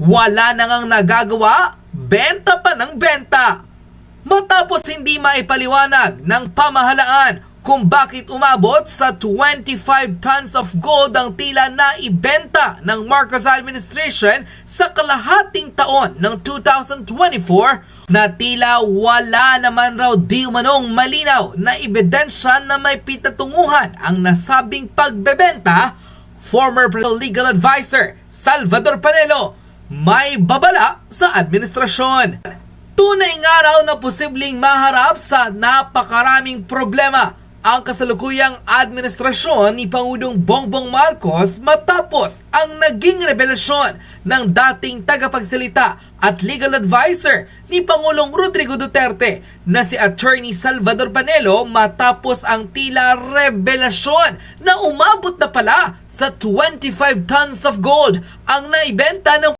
wala na ngang nagagawa, benta pa ng benta. Matapos hindi maipaliwanag ng pamahalaan kung bakit umabot sa 25 tons of gold ang tila na ibenta ng Marcos administration sa kalahating taon ng 2024 na tila wala naman raw di manong malinaw na ebidensya na may pitatunguhan ang nasabing pagbebenta, former legal advisor Salvador Panelo may babala sa administrasyon. Tunay nga raw na posibleng maharap sa napakaraming problema ang kasalukuyang administrasyon ni Pangulong Bongbong Marcos matapos ang naging revelasyon ng dating tagapagsalita at legal advisor ni Pangulong Rodrigo Duterte na si Attorney Salvador Panelo matapos ang tila revelasyon na umabot na pala sa 25 tons of gold ang naibenta ng